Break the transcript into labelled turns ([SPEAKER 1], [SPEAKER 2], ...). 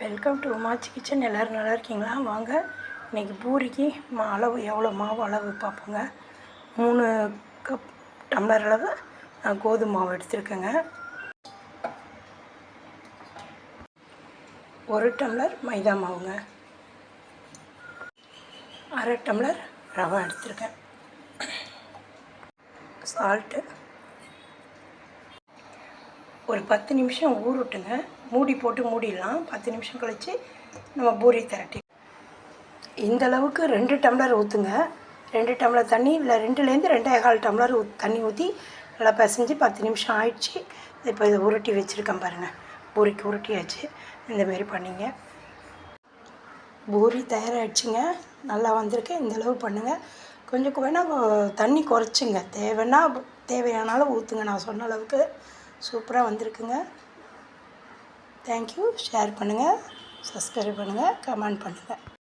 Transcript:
[SPEAKER 1] Welcome to உமாச்சி kitchen எல்லோரும் நல்லா இருக்கீங்களா? வாங்க. இன்றைக்கி பூரிக்கு மா அளவு எவ்வளோ மாவு அளவு பார்ப்போங்க. மூணு கப் டம்ளர் அளவு நான் கோதுமை மாவு எடுத்துருக்கேங்க. ஒரு டம்ளர் மைதா மாவுங்க. அரை டம்ளர் ரவை எடுத்திருக்கேன். சால்ட்டு ஒரு பத்து நிமிஷம் ஊருட்டுங்க மூடி போட்டு மூடிடலாம். பத்து நிமிஷம் கழித்து நம்ம பூரி திரட்டி. இந்த அளவுக்கு ரெண்டு டம்ளர் ஊற்றுங்க ரெண்டு டம்ளர் தண்ணி இல்லை ரெண்டுலேருந்து ரெண்டே கால் டம்ளர் ஊத் தண்ணி ஊற்றி நல்லா பிசைஞ்சு பத்து நிமிஷம் ஆயிடுச்சு. இப்போ இதை உருட்டி வச்சுருக்கேன் பாருங்கள் பூரிக்கு உருட்டியாச்சு. இந்தமாரி பண்ணிங்க. பூரி தயாராகிடுச்சுங்க நல்லா வந்திருக்கு. இந்தளவு பண்ணுங்கள் கொஞ்சம் வேணால் தண்ணி குறைச்சிங்க. தேவைன்னா தேவையானாலும் ஊற்றுங்க நான் சொன்ன அளவுக்கு சூப்பராக வந்திருக்குங்க. Thank you. ஷேர் பண்ணுங்கள் சப்ஸ்கிரைப் பண்ணுங்கள் கமெண்ட் பண்ணுங்கள்